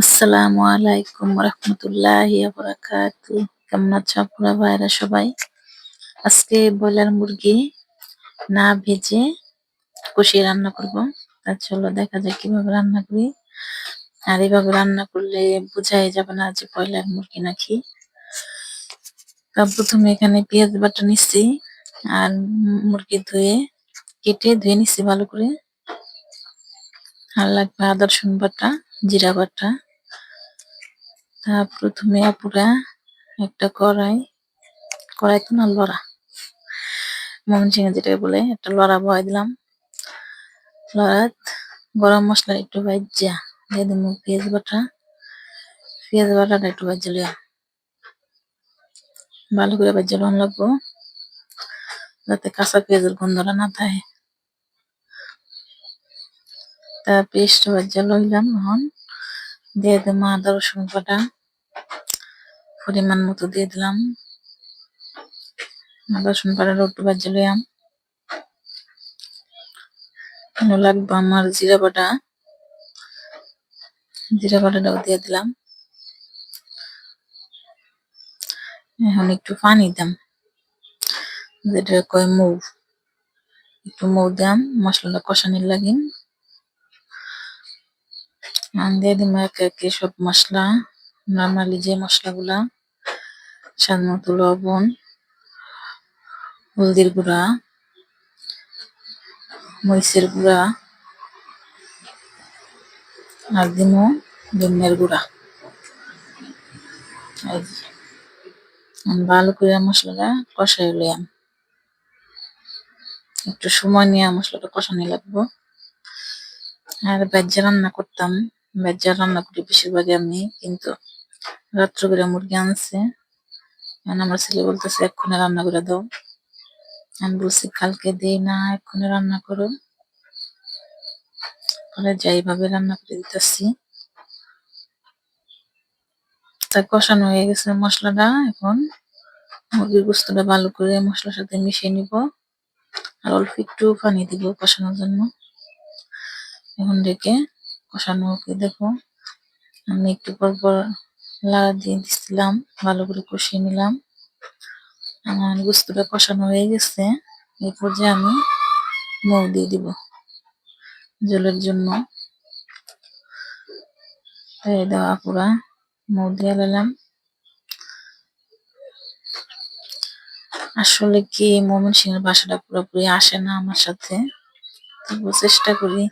আসসালামু আলাইকুম রহমতুল্লাহ কেমন আছো আপনারা ভাইরা সবাই? আজকে ব্রয়লার মুরগি না ভেজে কষিয়ে রান্না করব। তা চলো দেখা যাক কীভাবে রান্না করি। আর এইভাবে রান্না করলে বোঝাই যাবে না যে ব্রয়লার মুরগি নাকি। তা প্রথমে এখানে পেঁয়াজ বাটা নিচ্ছি আর মুরগি ধুয়ে কেটে ধুয়ে নিচ্ছি ভালো করে। আর লাগবে আদা রসুন বাটা, জিরা বাটা। তা প্রথমে আপুরা একটা কড়াই কড়াই তো না, লড়া। ময়মনসিংহে যেটা বলে, একটা লড়া বয় দিলাম। লড়াত গরম মশলা একটু ভাজা, দিয়ে দিব পেঁয়াজ বাটা। পেঁয়াজ বাটাটা একটু ভাজা লিয়া ভালো করে ভাজা লন লাগবো, যাতে কাঁচা পেঁয়াজের গন্ধটা না থাকে। তা পেস্ট ভাজা লইলাম এখন। দিয়ে দেবো আদা, রসুন বাটা। পরিমাণ মতো দিয়ে দিলাম। আদা রসুন বাটাটা একটু ভাজা লইলাম লাগবে আমার জিরা বাটা। জিরা বাটাটাও দিয়ে দিলাম। এখন একটু পানি দাম যেটা কয় মৌ। একটু মৌ দাম মশলাটা কষানির লাগিন দিয়ে দিম একে সব মশলা, নর্মালি যে মশলাগুলা, স্বাদ মতো লবণ, হলদির গুঁড়া, মরিচের গুঁড়া, আর দিমো ধনিয়ার গুঁড়া। ভালো করে মশলাটা কষাই লিয়াম একটু সময় নিয়ে মশলাটা কষানি লাগবো। আর ভেজা রান্না করতাম। ভেজা রান্না করি বেশিরভাগই আমি, কিন্তু রাত্র করে মুরগি আনছে। এখন আমার ছেলে বলতেছে, এক্ষুনি রান্না করে দাও। আমি বলছি, কালকে দিই না, এক্ষুনি রান্না করো। পরে যাইভাবে রান্না করে দিতেছি। তা কষানো হয়ে গেছে মশলাটা এখন। মুরগির গোস্তটা ভালো করে মশলার সাথে মিশিয়ে নিব। আর অল্প একটু পানি দিব কষানোর জন্য। এখন ডেকে কষানো ওকে, দেখো। আমি একটু পর পর লাগা দিয়ে দিচ্ছিলাম ভালো করে কষিয়ে নিলাম। আমার গোস্তটা কষানো হয়ে গেছে। এরপর যে আমি মৌ দিয়ে দিব জলের জন্য। তাই দেওয়া পুরা মৌ দিয়ে নিলাম আসলে কি, মোমিন সিংহের বাসাটা পুরোপুরি আসে না আমার সাথে। তবুও চেষ্টা করি,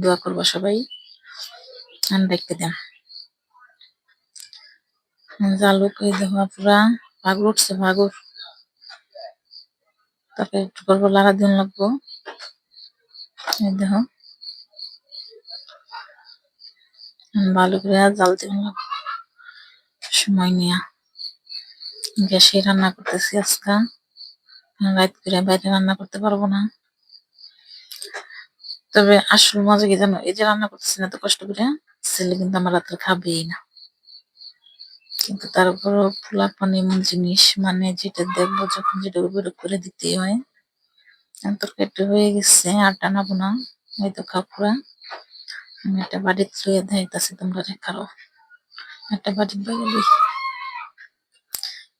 দোয়া করব সবাই। দেখতে দেন। জালুক এই দেখো পুরা ভাগর উঠছে ভাগর তারপরে একটু করব লাগা দিন লাগবো। এই দেখো। ভালো করে জাল দিন লাগবো। সময় নিয়ে। গ্যাসে রান্না করতেছি আজকে। রাত করে বাইরে রান্না করতে পারব না। তবে আসল মজা কি জানো? এই যে রান্না করতেছি না তো কষ্ট করে। ছেলে কিন্তু আমার রাত্রে খাবেই না। কিন্তু তারপরও পানি এমন জিনিস মানে যেটা দেখব যখন যেটা উপরে করে দিতেই হয় তরকারিটা হয়ে গেছে আর টানাবো না এই তো কাপড়া আমি একটা বাড়ির থুয়ে দেখাইতেছি, তোমরা রেখারো একটা বাড়ির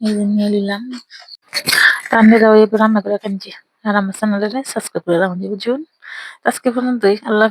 এই নিয়ে নিলাম রান্নাটা ওই রান্না করে খাচ্ছি আর আমার চ্যানেলে সাবস্ক্রাইব করে বুঝুন? আজকে পর্যন্তই, আল্লাহ